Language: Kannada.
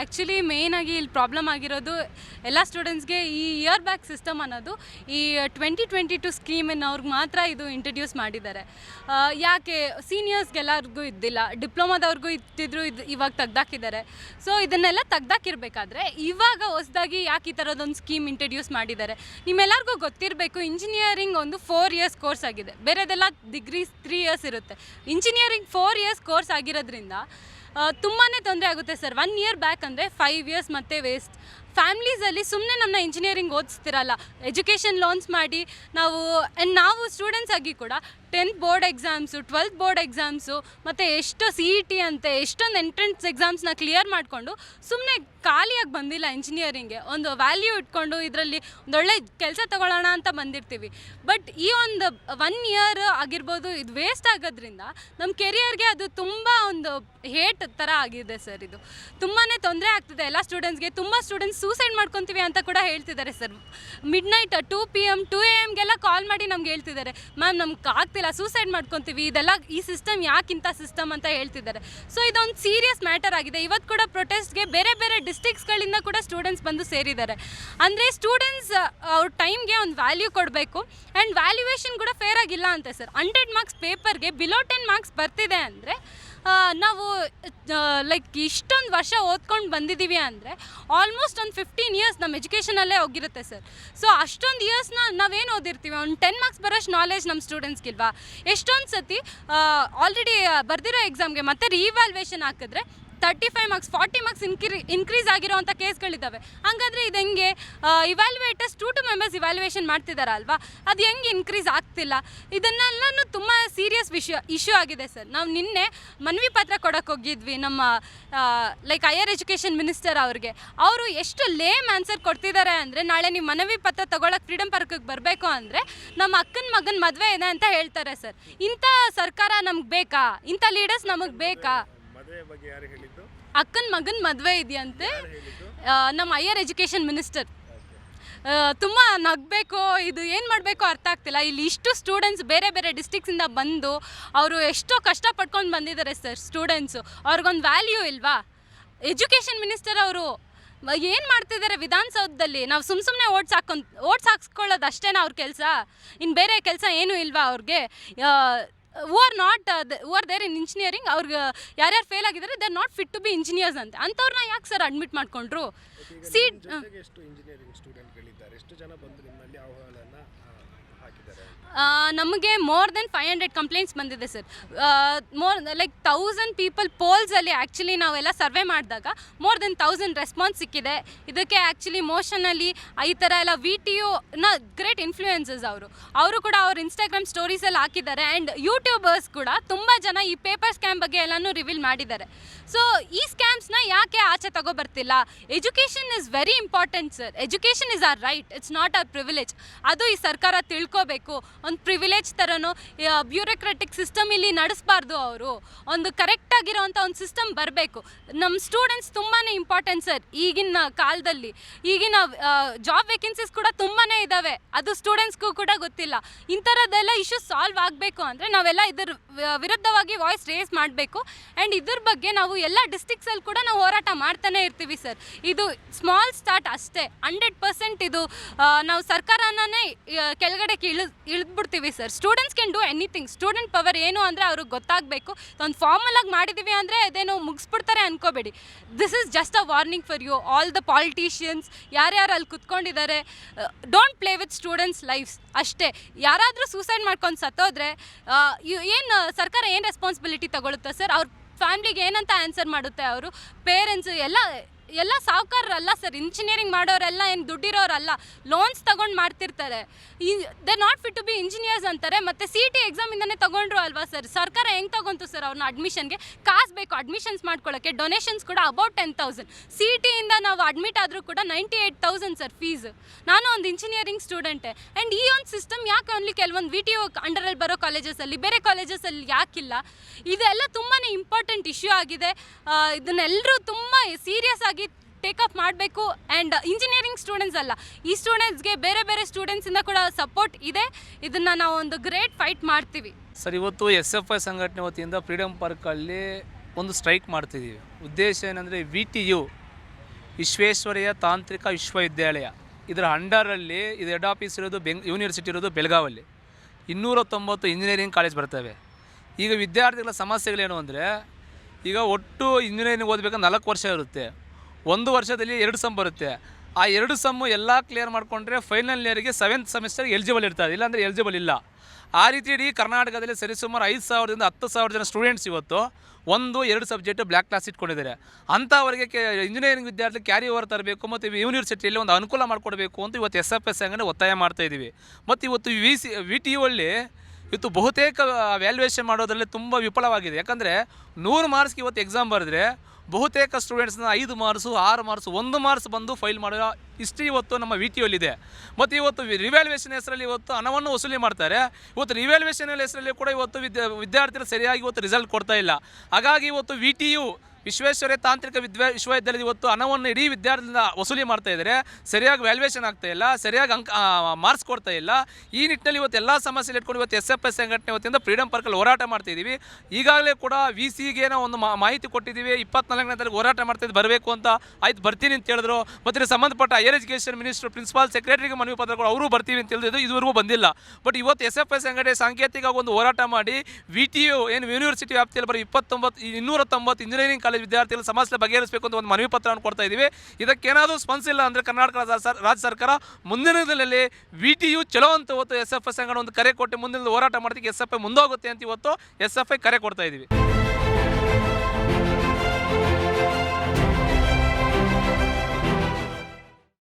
ಆ್ಯಕ್ಚುಲಿ ಮೇಯ್ನಾಗಿ ಇಲ್ಲಿ ಪ್ರಾಬ್ಲಮ್ ಆಗಿರೋದು ಎಲ್ಲ ಸ್ಟೂಡೆಂಟ್ಸ್ಗೆ ಈ ಇಯರ್ ಬ್ಯಾಕ್ ಸಿಸ್ಟಮ್ ಅನ್ನೋದು ಈ ಟ್ವೆಂಟಿ ಟ್ವೆಂಟಿ ಟು ಸ್ಕೀಮಿನವ್ರಿಗೆ ಮಾತ್ರ ಇದು ಇಂಟ್ರಡ್ಯೂಸ್ ಮಾಡಿದ್ದಾರೆ. ಯಾಕೆ ಸೀನಿಯರ್ಸ್ಗೆಲ್ಲರಿಗೂ ಇದ್ದಿಲ್ಲ ಡಿಪ್ಲೊಮಾದವ್ರಿಗೂ ಇತ್ತಿದ್ರು ಇದು ಇವಾಗ ತೆಗ್ದಾಕಿದ್ದಾರೆ. ಸೊ ಇದನ್ನೆಲ್ಲ ತೆಗ್ದಾಕಿರ್ಬೇಕಾದ್ರೆ ಇವಾಗ ಹೊಸದಾಗಿ ಯಾಕೆ ಈ ಥರದೊಂದು ಸ್ಕೀಮ್ ಇಂಟ್ರಡ್ಯೂಸ್ ಮಾಡಿದ್ದಾರೆ? ನಿಮ್ಮೆಲ್ಲರಿಗೂ ಗೊತ್ತಿರಬೇಕು ಇಂಜಿನಿಯರಿಂಗ್ ಒಂದು ಫೋರ್ ಇಯರ್ಸ್ ಕೋರ್ಸ್ ಆಗಿದೆ. ಬೇರೆದೆಲ್ಲ ಡಿಗ್ರೀಸ್ ತ್ರೀ ಇಯರ್ಸ್ ಇರುತ್ತೆ. ಇಂಜಿನಿಯರಿಂಗ್ ಫೋರ್ ಇಯರ್ಸ್ ಕೋರ್ಸ್ ಆಗಿರೋದ್ರಿಂದ ತುಂಬಾ ತೊಂದರೆ ಆಗುತ್ತೆ ಸರ್. ಒನ್ ಇಯರ್ ಬ್ಯಾಕ್ ಅಂದರೆ ಫೈವ್ ಇಯರ್ಸ್ ಮತ್ತೆ ವೇಸ್ಟ್ ಫ್ಯಾಮ್ಲೀಸಲ್ಲಿ ಸುಮ್ಮನೆ ನಮ್ಮನ್ನ ಇಂಜಿನಿಯರಿಂಗ್ ಓದಿಸ್ತಿರಲ್ಲ. ಎಜುಕೇಷನ್ ಲೋನ್ಸ್ ಮಾಡಿ ನಾವು ಆ್ಯಂಡ್ ನಾವು ಸ್ಟೂಡೆಂಟ್ಸ್ ಆಗಿ ಕೂಡ tenth board exams twelfth board exams ಮತ್ತು ಎಷ್ಟು ಸಿ ಇ ಟಿ ಅಂತೆ, ಎಷ್ಟೊಂದು ಎಂಟ್ರೆನ್ಸ್ ಎಕ್ಸಾಮ್ಸ್ನ ಕ್ಲಿಯರ್ ಮಾಡಿಕೊಂಡು ಸುಮ್ಮನೆ ಖಾಲಿಯಾಗಿ ಬಂದಿಲ್ಲ ಇಂಜಿನಿಯರಿಂಗ್ಗೆ ಒಂದು ವ್ಯಾಲ್ಯೂ ಇಟ್ಕೊಂಡು ಇದರಲ್ಲಿ ಒಂದೊಳ್ಳೆ ಕೆಲಸ ತಗೊಳ್ಳೋಣ ಅಂತ ಬಂದಿರ್ತೀವಿ. ಬಟ್ ಈ ಒಂದು ಒನ್ ಇಯರ್ ಆಗಿರ್ಬೋದು ಇದು ವೇಸ್ಟ್ ಆಗೋದ್ರಿಂದ ನಮ್ಮ ಕೆರಿಯರ್ಗೆ ಅದು ತುಂಬ ಒಂದು ಹೇಟ್ ಥರ ಆಗಿದೆ ಸರ್ ಇದು. ತುಂಬಾ ತೊಂದರೆ ಆಗ್ತಿದೆ. ಎಲ್ಲ ಸ್ಟೂಡೆಂಟ್ಸ್ಗೆ ತುಂಬ ಸ್ಟೂಡೆಂಟ್ಸ್ ಸೂಸೈಡ್ ಮಾಡ್ಕೊತೀವಿ ಅಂತ ಕೂಡ ಹೇಳ್ತಿದ್ದಾರೆ sir. Midnight two P M to A ಎಮ್ಗೆಲ್ಲ call ಮಾಡಿ ನಮ್ಗೆ ಹೇಳ್ತಿದ್ದಾರೆ. ಮ್ಯಾಮ್ ನಮ್ಗೆ ಆಗ್ತಿಲ್ಲ, ಸೂಸೈಡ್ ಮಾಡ್ಕೊತೀವಿ. ಇದೆಲ್ಲ ಈ ಸಿಸ್ಟಮ್ ಯಾಕಿಂತ ಸಿಸ್ಟಮ್ ಅಂತ ಹೇಳ್ತಿದ್ದಾರೆ. ಸೊ ಇದೊಂದು ಸೀರಿಯಸ್ ಮ್ಯಾಟರ್ ಆಗಿದೆ. ಇವತ್ತು ಕೂಡ ಪ್ರೊಟೆಸ್ಟ್ಗೆ ಬೇರೆ ಬೇರೆ ಡಿಸ್ಟಿಕ್ಸ್ಗಳಿಂದ ಕೂಡ ಸ್ಟೂಡೆಂಟ್ಸ್ ಬಂದು ಸೇರಿದ್ದಾರೆ. ಅಂದರೆ ಸ್ಟೂಡೆಂಟ್ಸ್ ಅವ್ರ ಟೈಮ್ಗೆ ಒಂದು ವ್ಯಾಲ್ಯೂ ಕೊಡಬೇಕು. ಆ್ಯಂಡ್ ವ್ಯಾಲ್ಯೂಯೇಷನ್ ಕೂಡ ಫೇರ್ ಆಗಿಲ್ಲ ಅಂತೆ ಸರ್. ಹಂಡ್ರೆಡ್ ಮಾರ್ಕ್ಸ್ ಪೇಪರ್ಗೆ ಬಿಲೋ ಟೆನ್ ಮಾರ್ಕ್ಸ್ ಬರ್ತಿದೆ ಅಂದರೆ ನಾವು ಲೈಕ್ ಇಷ್ಟೊಂದು ವರ್ಷ ಓದ್ಕೊಂಡು ಬಂದಿದ್ದೀವಿ ಅಂದರೆ ಆಲ್ಮೋಸ್ಟ್ ಒಂದು ಫಿಫ್ಟೀನ್ ಇಯರ್ಸ್ ನಮ್ಮ ಎಜುಕೇಷನಲ್ಲೇ ಹೋಗಿರುತ್ತೆ ಸರ್ ಸೊ ಅಷ್ಟೊಂದು ಇಯರ್ಸ್ನ ನಾವೇನು ಓದಿರ್ತೀವಿ? ಒಂದು ಟೆನ್ ಮಾರ್ಕ್ಸ್ ಬರೋಷ್ಟು ನಾಲೆಜ್ ನಮ್ಮ ಸ್ಟೂಡೆಂಟ್ಸ್ಗಿಲ್ವಾ ಎಷ್ಟೊಂದು ಸತಿ ಆಲ್ರೆಡಿ ಬರ್ದಿರೋ ಎಕ್ಸಾಮ್ಗೆ ಮತ್ತೆ ರೀವ್ಯಾಲ್ಯೂಯೇಷನ್ ಹಾಕಿದ್ರೆ thirty five marks forty marks ಇನ್ಕ್ರಿ increase ಆಗಿರೋವಂಥ ಕೇಸ್ಗಳಿದ್ದಾವೆ. ಹಂಗಾದ್ರೆ ಇದು ಹೆಂಗೆ? Evaluators two two members evaluation ಮಾಡ್ತಿದ್ದಾರಲ್ವಾ ಅದು ಹೆಂಗೆ ಇನ್ಕ್ರೀಸ್ ಆಗ್ತಿಲ್ಲ? ಇದನ್ನೆಲ್ಲನೂ ತುಂಬ ಸೀರಿಯಸ್ ವಿಷಯ ಇಶ್ಯೂ ಆಗಿದೆ ಸರ್. ನಾವು ನಿನ್ನೆ ಮನವಿ ಪತ್ರ ಕೊಡೋಕೆ ಹೋಗಿದ್ವಿ ನಮ್ಮ ಲೈಕ್ ಹೈಯರ್ ಎಜುಕೇಷನ್ ಮಿನಿಸ್ಟರ್ ಅವ್ರಿಗೆ. ಅವರು ಎಷ್ಟು ಲೇಮ್ ಆನ್ಸರ್ ಕೊಡ್ತಿದ್ದಾರೆ ಅಂದರೆ, ನಾಳೆ ನೀವು ಮನವಿ ಪತ್ರ ತಗೊಳಕ್ಕೆ ಫ್ರೀಡಮ್ ಪಾರ್ಕಿಗೆ ಬರಬೇಕು ಅಂದರೆ, ನಮ್ಮ ಅಕ್ಕನ ಮಗನ ಮದುವೆ ಇದೆ ಅಂತ ಹೇಳ್ತಾರೆ ಸರ್. ಇಂಥ ಸರ್ಕಾರ ನಮ್ಗೆ ಬೇಕಾ? ಇಂಥ ಲೀಡರ್ಸ್ ನಮಗೆ ಬೇಕಾ? ಬಗ್ಗೆ ಯಾರು ಅಕ್ಕನ ಮಗನ ಮದುವೆ ಇದೆಯಂತೆ. ನಮ್ಮ ಹೈಯರ್ ಎಜುಕೇಷನ್ ಮಿನಿಸ್ಟರ್ ತುಂಬ ನಗಬೇಕು ಇದು ಏನು ಮಾಡಬೇಕು ಅರ್ಥ ಆಗ್ತಿಲ್ಲ. ಇಲ್ಲಿ ಇಷ್ಟು ಸ್ಟೂಡೆಂಟ್ಸ್ ಬೇರೆ ಬೇರೆ ಡಿಸ್ಟಿಕ್ಸಿಂದ ಬಂದು ಅವರು ಎಷ್ಟೋ ಕಷ್ಟ ಪಡ್ಕೊಂಡು ಬಂದಿದ್ದಾರೆ ಸರ್ ಸ್ಟೂಡೆಂಟ್ಸು ಅವ್ರಿಗೊಂದು ವ್ಯಾಲ್ಯೂ ಇಲ್ವಾ? ಎಜುಕೇಷನ್ ಮಿನಿಸ್ಟರ್ ಅವರು ಏನು ಮಾಡ್ತಿದ್ದಾರೆ ವಿಧಾನಸೌಧದಲ್ಲಿ? ನಾವು ಸುಮ್ಮ ಸುಮ್ಮನೆ ಓಟ್ಸ್ ಹಾಕೊಂಡು ಓಟ್ಸ್ ಹಾಕ್ಸ್ಕೊಳ್ಳೋದು ಅಷ್ಟೇನಾ ಅವ್ರ ಕೆಲಸ? ಇನ್ನು ಬೇರೆ ಕೆಲಸ ಏನೂ ಇಲ್ವಾ ಅವ್ರಿಗೆ? Who are not who are there in engineering ಅವ್ರಿಗೆ ಯಾರ್ಯಾರು ಫೇಲ್ ಆಗಿದ್ದಾರೆ they are not fit to be engineers ಅಂತ. ಅಂಥವ್ರನ್ನ ಯಾಕೆ ಸರ್ ಅಡ್ಮಿಟ್ ಮಾಡ್ಕೊಂಡ್ರು? ಸೀಟ್ ಎಷ್ಟು ಇಂಜಿನಿಯರಿಂಗ್ ಸ್ಟೂಡೆಂಟ್ಗಳಿದ್ದಾರೆ ಎಷ್ಟು ಜನ ಬಂದು ನಿಮ್ಮಲ್ಲಿ ಆಹ್ವಾನನ ಹಾಕಿದ್ದಾರೆ ಆ, ನಮಗೆ more than five hundred complaints ಬಂದಿದೆ sir more like thousand people ಪೋಲ್ಸಲ್ಲಿ actually ನಾವೆಲ್ಲ ಸರ್ವೆ ಮಾಡಿದಾಗ ಮೋರ್ ದೆನ್ ತೌಸಂಡ್ ರೆಸ್ಪಾನ್ಸ್ ಸಿಕ್ಕಿದೆ. ಇದಕ್ಕೆ ಆ್ಯಕ್ಚುಲಿ ಮೋಷನಲ್ಲಿ ಈ ಥರ ಎಲ್ಲ ವಿ ಟಿ ಯುನ ಗ್ರೇಟ್ ಇನ್ಫ್ಲೂಯೆನ್ಸಸ್ ಅವರು. ಅವರು ಕೂಡ ಅವ್ರ ಇನ್ಸ್ಟಾಗ್ರಾಮ್ ಸ್ಟೋರೀಸಲ್ಲಿ ಹಾಕಿದ್ದಾರೆ ಆ್ಯಂಡ್ ಯೂಟ್ಯೂಬರ್ಸ್ ಕೂಡ ತುಂಬ ಜನ ಈ ಪೇಪರ್ ಸ್ಕ್ಯಾಮ್ ಬಗ್ಗೆ ಎಲ್ಲನೂ ರಿವೀಲ್ ಮಾಡಿದ್ದಾರೆ. ಸೊ ಈ ಸ್ಕ್ಯಾಮ್ಸ್ನ ಯಾಕೆ ಆಚೆ ತಗೋಬರ್ತಿಲ್ಲ? Education is very important sir education is a right it's not a privilege ಅದು ಈ ಸರ್ಕಾರ ತಿಳ್ಕೋಬೇಕು ಒಂದು ಪ್ರಿವಿಲೇಜ್ ಥರನೋ ಬ್ಯೂರೋಕ್ರೆಟಿಕ್ ಸಿಸ್ಟಮ್ ಇಲ್ಲಿ ನಡೆಸಬಾರ್ದು ಅವರು. ಒಂದು ಕರೆಕ್ಟಾಗಿರೋವಂಥ ಒಂದು ಸಿಸ್ಟಮ್ ಬರಬೇಕು. ನಮ್ಮ ಸ್ಟೂಡೆಂಟ್ಸ್ ತುಂಬಾ ಇಂಪಾರ್ಟೆಂಟ್ ಸರ್ ಈಗಿನ ಕಾಲದಲ್ಲಿ. ಈಗಿನ ಜಾಬ್ ವೇಕೆನ್ಸೀಸ್ ಕೂಡ ತುಂಬಾ ಇದ್ದಾವೆ ಅದು ಸ್ಟೂಡೆಂಟ್ಸ್ಗೂ ಕೂಡ ಗೊತ್ತಿಲ್ಲ. ಇಂಥರದ್ದೆಲ್ಲ ಇಶ್ಯೂಸ್ ಸಾಲ್ವ್ ಆಗಬೇಕು ಅಂದರೆ ನಾವೆಲ್ಲ ಇದರ ವಿರುದ್ಧವಾಗಿ ವಾಯ್ಸ್ ರೇಸ್ ಮಾಡಬೇಕು. ಆ್ಯಂಡ್ ಇದ್ರ ಬಗ್ಗೆ ನಾವು ಎಲ್ಲ ಡಿಸ್ಟಿಕ್ಸಲ್ಲಿ ಕೂಡ ನಾವು ಹೋರಾಟ ಮಾಡ್ತಾನೆ ಇರ್ತೀವಿ ಸರ್ ಇದು ಸ್ಮಾಲ್ ಸ್ಟಾರ್ಟ್ ಅಷ್ಟೇ. ಹಂಡ್ರೆಡ್ ಪರ್ಸೆಂಟ್ ಇದು ನಾವು ಸರ್ಕಾರನೇ ಕೆಳಗಡೆಗೆ ಇಳಿ ಇಳಿದ್ಬಿಡ್ತೀವಿ sir. Students can do anything student power ಏನು ಅಂದರೆ ಅವ್ರಿಗೆ ಗೊತ್ತಾಗಬೇಕು. ಒಂದು ಫಾರ್ಮಲ್ ಆಗಿ ಮಾಡಿದ್ದೀವಿ ಅಂದರೆ ಅದೇನೋ ಮುಗಿಸ್ಬಿಡ್ತಾರೆ ಅನ್ಕೋಬೇಡಿ. This is just a warning for you all the politicians ಯಾರ್ಯಾರು ಅಲ್ಲಿ ಕುತ್ಕೊಂಡಿದ್ದಾರೆ don't play with students lives ಅಷ್ಟೇ. ಯಾರಾದರೂ ಸೂಸೈಡ್ ಮಾಡ್ಕೊಂಡು ಸತ್ತೋದ್ರೆ ಏನು ಸರ್ಕಾರ ಏನು ರೆಸ್ಪಾನ್ಸಿಬಿಲಿಟಿ ತಗೊಳುತ್ತೆ ಸರ್? ಅವ್ರ ಫ್ಯಾಮ್ಲಿಗೆ ಏನಂತ ಆನ್ಸರ್ ಮಾಡುತ್ತೆ ಅವರು? ಪೇರೆಂಟ್ಸ್ ಎಲ್ಲ ಎಲ್ಲ ಸಾವುಕಾರರಲ್ಲ ಸರ್ ಇಂಜಿನಿಯರಿಂಗ್ ಮಾಡೋರೆಲ್ಲ ಏನು ದುಡ್ಡಿರೋರಲ್ಲ ಲೋನ್ಸ್ ತಗೊಂಡು ಮಾಡ್ತಿರ್ತಾರೆ. ಈ they not fit to be engineers ಅಂತಾರೆ, ಮತ್ತು ಸಿ ಟಿ ಎಕ್ಸಾಮಿಂದನೇ ತಗೊಂಡ್ರು ಅಲ್ವಾ ಸರ್? ಸರ್ಕಾರ ಹೆಂಗೆ ತಗೊಂತು ಸರ್ ಅವ್ರನ್ನ ಅಡ್ಮಿಷನ್ಗೆ ಕಾಸು ಬೇಕು ಅಡ್ಮಿಷನ್ಸ್ ಮಾಡ್ಕೊಳ್ಳೋಕ್ಕೆ ಡೊನೇಷನ್ಸ್ ಕೂಡ ಅಬೌಟ್ ಟೆನ್ ತೌಸಂಡ್ ಸಿ ಟಿಯಿಂದ ನಾವು ಅಡ್ಮಿಟ್ ಆದರೂ ಕೂಡ ninety eight thousand sir fees ನಾನು ಒಂದು ಇಂಜಿನಿಯರಿಂಗ್ ಸ್ಟೂಡೆಂಟೆ ಆ್ಯಂಡ್ ಈ ಒಂದು ಸಿಸ್ಟಮ್ ಯಾಕೆ ಓನ್ಲಿ ಕೆಲವೊಂದು ವಿ ಟಿ ಒ ಅಂಡರಲ್ಲಿ ಬರೋ ಕಾಲೇಜಸಲ್ಲಿ ಬೇರೆ ಕಾಲೇಜಸಲ್ಲಿ ಯಾಕಿಲ್ಲ? ಇದೆಲ್ಲ ತುಂಬಾ ಇಂಪಾರ್ಟೆಂಟ್ ಇಶ್ಯೂ ಆಗಿದೆ. ಇದನ್ನೆಲ್ಲರೂ ತುಂಬ ಸೀರಿಯಸ್ ಆಗಿ ಟೇಕಪ್ ಮಾಡಬೇಕು ಆ್ಯಂಡ್ ಇಂಜಿನಿಯರಿಂಗ್ ಸ್ಟೂಡೆಂಟ್ಸ್ ಅಲ್ಲ. ಈ ಸ್ಟೂಡೆಂಟ್ಸ್ಗೆ ಬೇರೆ ಬೇರೆ ಸ್ಟೂಡೆಂಟ್ಸಿಂದ ಕೂಡ ಸಪೋರ್ಟ್ ಇದೆ. ಇದನ್ನು ನಾವು ಒಂದು ಗ್ರೇಟ್ ಫೈಟ್ ಮಾಡ್ತೀವಿ. ಸರ್, ಇವತ್ತು ಎಸ್ ಎಫ್ ಐ ಸಂಘಟನೆ ವತಿಯಿಂದ ಫ್ರೀಡಮ್ ಪಾರ್ಕಲ್ಲಿ ಒಂದು ಸ್ಟ್ರೈಕ್ ಮಾಡ್ತಿದ್ದೀವಿ. ಉದ್ದೇಶ ಏನಂದರೆ ವಿ ಟಿ ಯು ವಿಶ್ವೇಶ್ವರಯ್ಯ ತಾಂತ್ರಿಕ ವಿಶ್ವವಿದ್ಯಾಲಯ. ಇದರ ಅಂಡರಲ್ಲಿ ಇದು ಹೆಡ್ ಆಫೀಸ್ ಇರೋದು ಬೆಂಗ್ ಯೂನಿವರ್ಸಿಟಿ ಇರೋದು ಬೆಳಗಾವಲ್ಲಿ. ಇನ್ನೂರ ತೊಂಬತ್ತು ಇಂಜಿನಿಯರಿಂಗ್ ಕಾಲೇಜ್ ಬರ್ತವೆ. ಈಗ ವಿದ್ಯಾರ್ಥಿಗಳ ಸಮಸ್ಯೆಗಳೇನು ಅಂದರೆ, ಈಗ ಒಟ್ಟು ಇಂಜಿನಿಯರಿಂಗ್ ಓದಬೇಕು ನಾಲ್ಕು ವರ್ಷ ಇರುತ್ತೆ. ಒಂದು ವರ್ಷದಲ್ಲಿ ಎರಡು ಸಮ್ ಬರುತ್ತೆ. ಆ ಎರಡು ಸಮ್ಮು ಎಲ್ಲ ಕ್ಲಿಯರ್ ಮಾಡಿಕೊಂಡ್ರೆ ಫೈನಲ್ ಇಯರ್ಗೆ ಸೆವೆಂತ್ ಸೆಮಿಸ್ಟರ್ ಎಲಿಜಿಬಲ್ ಇರ್ತದೆ. ಇಲ್ಲಾಂದರೆ ಎಲಿಜಿಬಲ್ ಇಲ್ಲ. ಆ ರೀತಿ ಇಡೀ ಕರ್ನಾಟಕದಲ್ಲಿ ಸರಿಸುಮಾರು ಐದು ಸಾವಿರದಿಂದ ಹತ್ತು ಸಾವಿರ ಜನ ಸ್ಟೂಡೆಂಟ್ಸ್ ಇವತ್ತು ಒಂದು, ಎರಡು ಸಬ್ಜೆಕ್ಟ್ ಬ್ಲ್ಯಾಕ್ ಕ್ಲಾಸ್ ಇಟ್ಕೊಂಡಿದ್ದಾರೆ. ಅಂಥವರಿಗೆ ಕೆ ಇಂಜಿನಿಯರಿಂಗ್ ವಿದ್ಯಾರ್ಥಿ ಕ್ಯಾರಿ ಓವರ್ ತರಬೇಕು ಮತ್ತು ಯೂನಿವರ್ಸಿಟಿಯಲ್ಲಿ ಒಂದು ಅನುಕೂಲ ಮಾಡಿಕೊಡ್ಬೇಕು ಅಂತ ಇವತ್ತು ಎಸ್ ಎಫ್ ಎಸ್ ಸಂಘಟನೆ ಒತ್ತಾಯ ಮಾಡ್ತಾ ಇದ್ದೀವಿ. ಮತ್ತು ಇವತ್ತು ವಿ ಸಿ ವಿ ಟಿ ಅಲ್ಲಿ ಇವತ್ತು ಬಹುತೇಕ ವ್ಯಾಲ್ಯೂಯೇಷನ್ ಮಾಡೋದರಲ್ಲಿ ತುಂಬ ವಿಫಲವಾಗಿದೆ. ಯಾಕಂದರೆ ನೂರು ಮಾರ್ಕ್ಸ್ಗೆ ಇವತ್ತು ಎಕ್ಸಾಮ್ ಬರೆದ್ರೆ ಬಹುತೇಕ ಸ್ಟೂಡೆಂಟ್ಸ್ನ ಐದು ಮಾರ್ಕ್ಸು ಆರು ಮಾರ್ಕ್ಸ್ ಒಂದು ಮಾರ್ಕ್ಸ್ ಬಂದು ಫೈಲ್ ಮಾಡೋ ಇಷ್ಟು ಇವತ್ತು ನಮ್ಮ ವಿ ಟಿಯಲ್ಲಿದೆ ಮತ್ತು ಇವತ್ತು ರಿವ್ಯಾಲ್ಯೂಯೇಷನ್ ಹೆಸರಲ್ಲಿ ಇವತ್ತು ಹಣವನ್ನು ವಸೂಲಿ ಮಾಡ್ತಾರೆ. ಇವತ್ತು ರಿವ್ಯಾಲ್ಯೂಯೇಷನ್ ಹೆಸರಲ್ಲಿ ಕೂಡ ಇವತ್ತು ವಿದ್ಯಾ ವಿದ್ಯಾರ್ಥಿಗಳು ಸರಿಯಾಗಿ ಇವತ್ತು ರಿಸಲ್ಟ್ ಕೊಡ್ತಾ ಇಲ್ಲ. ಹಾಗಾಗಿ ಇವತ್ತು ವಿ ಟಿ ಯು ವಿಶ್ವೇಶ್ವರಯ್ಯ ತಾಂತ್ರಿಕ ವಿದ್ಯಾ ವಿಶ್ವವಿದ್ಯಾಲಯದ ಇವತ್ತು ಹಣವನ್ನು ಇಡೀ ವಿದ್ಯಾರ್ಥಿಯಿಂದ ವಸೂಲಿ ಮಾಡ್ತಾ ಇದ್ದಾರೆ. ಸರಿಯಾಗಿ ವ್ಯಾಲ್ಯೂಯೇಷನ್ ಆಗ್ತಾ ಇಲ್ಲ, ಸರಿಯಾಗಿ ಅಂಕ ಮಾರ್ಕ್ಸ್ ಕೊಡ್ತಾ ಇಲ್ಲ. ಈ ನಿಟ್ಟಿನಲ್ಲಿ ಇವತ್ತು ಎಲ್ಲ ಸಮಸ್ಯೆ ಇಟ್ಕೊಂಡು ಇವತ್ತು ಎಸ್ ಎಫ್ ಎಸ್ ಸಂಘಟನೆ ವತಿಯಿಂದ ಫ್ರೀಡಮ್ ಪಾರ್ಕಲ್ಲಿ ಹೋರಾಟ ಮಾಡ್ತಾ ಇದ್ದೀವಿ ಈಗಾಗಲೇ ಕೂಡ ವಿ ಸಿಗೆ ಏನೋ ಒಂದು ಮಾಹಿತಿ ಕೊಟ್ಟಿದ್ದೀವಿ. ಇಪ್ಪತ್ನಾಲ್ಕನೇ ತಾರೀಕು ಹೋರಾಟ ಮಾಡ್ತಾ ಇದ್ದು ಬರಬೇಕು ಅಂತ ಆಯ್ತು, ಬರ್ತೀನಿ ಅಂತ ಹೇಳಿದ್ರು. ಮತ್ತು ಸಂಬಂಧಪಟ್ಟ ಹೈಯರ್ ಎಜುಕೇಷನ್ ಮಿನಿಸ್ಟರ್ ಪ್ರಿನ್ಸಿಪಾಲ್ ಸೆಕ್ರೆಟರಿಗೆ ಮನವಿ ಪತ್ರಗಳು ಅವರು ಬರ್ತೀವಿ ಅಂತ ಹೇಳಿದ್ರು ಇದುವರೆಗೂ ಬಂದಿಲ್ಲ. ಬಟ್ ಇವತ್ತು ಎಸ್ ಎಫ್ ಎಸ್ ಸಂಘಟನೆ ಸಾಂಕೇತಿಕವಾಗಿ ಒಂದು ಹೋರಾಟ ಮಾಡಿ ವಿ ಟಿ ಯು ಏನು ಯೂನಿವರ್ಸಿಟಿ ವ್ಯಾಪ್ತಿಯಲ್ಲಿ ಬರೀ ಇಪ್ಪತ್ತೊಂಬತ್ತು ಇನ್ನೂರ ತೊಂಬತ್ತು ಇಂಜಿನಿಯರಿಂಗ್ ಕಾಲೇಜ್ ವಿದ್ಯಾರ್ಥಿಗಳ ಸಮಸ್ಯೆ ಬಗೆಹರಿಸಬೇಕು ಅಂತ ಒಂದು ಮನವಿ ಪತ್ರವನ್ನು ಕೊಡ್ತಾ ಇದ್ದೀವಿ. ಇದಕ್ಕೇನಾದರೂ ಸ್ಪಂದಿಸಿಲ್ಲ ಅಂದರೆ ಕರ್ನಾಟಕ ರಾಜ್ಯ ಸರ್- ರಾಜ್ಯ ಸರ್ಕಾರ ಮುಂದಿನ ದಿನದಲ್ಲಿ ವಿ ಟಿ ಯು ಚಲೋ ಅಂತ ಇವತ್ತು ಎಸ್ ಎಫ್ ಐ ಸಂಘ ಒಂದು ಕರೆ ಕೊಟ್ಟು ಮುಂದಿನ ಹೋರಾಟ ಮಾಡೋದಕ್ಕೆ ಎಸ್ ಎಫ್ ಐ ಮುಂದೋಗುತ್ತೆ ಅಂತ ಇವತ್ತು ಎಸ್ ಎಫ್ ಐ ಕರೆ ಕೊಡ್ತಾ ಇದ್ದೀವಿ.